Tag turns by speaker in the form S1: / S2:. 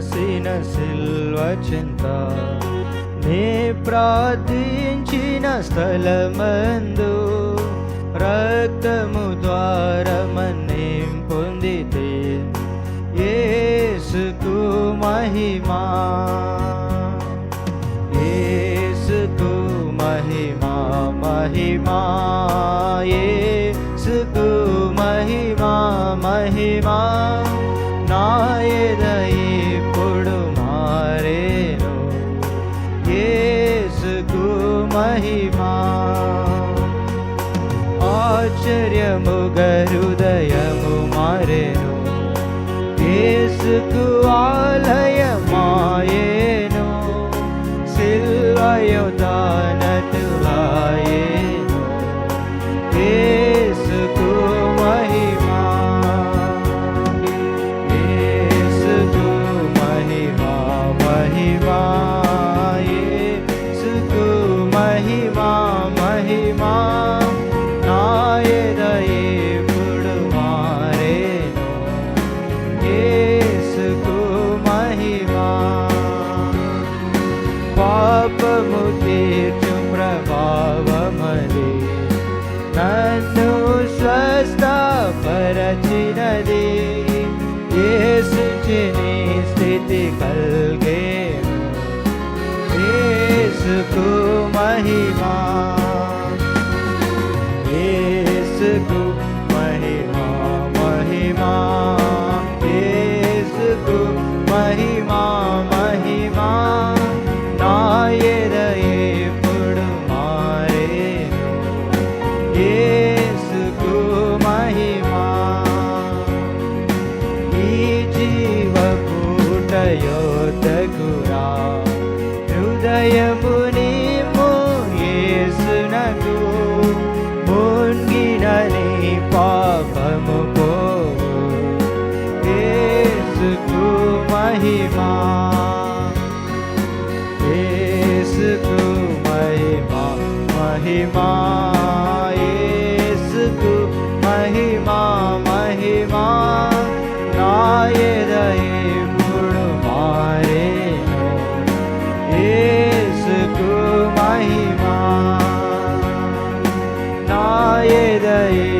S1: మోసిన సిల్వ చింత. నే ప్రార్థించిన స్థలమందు రక్తము ద్వారా పొందితే ఏసుకు మహిమా. ఏసుకు మహిమా మహిమా ఏసుకు మహిమా మహిమా. మహిమా. ఆశ్చర్యముగా హృదయము మారేను. యేసుకు ఆ పాపము తీర్చు ప్రభావమది నన్ను స్వస్థపరచినది. యేసు చిని స్థితి కల్గేను. ఏసుకు మహిమా ప్రయోధకురా హృదయము నీము యేసునకు మూంగినని పాపము పో యేసుకు మహిమా యేసుకు మహిమా మహిమా ஏசுக்கு மகிமா நாயதையே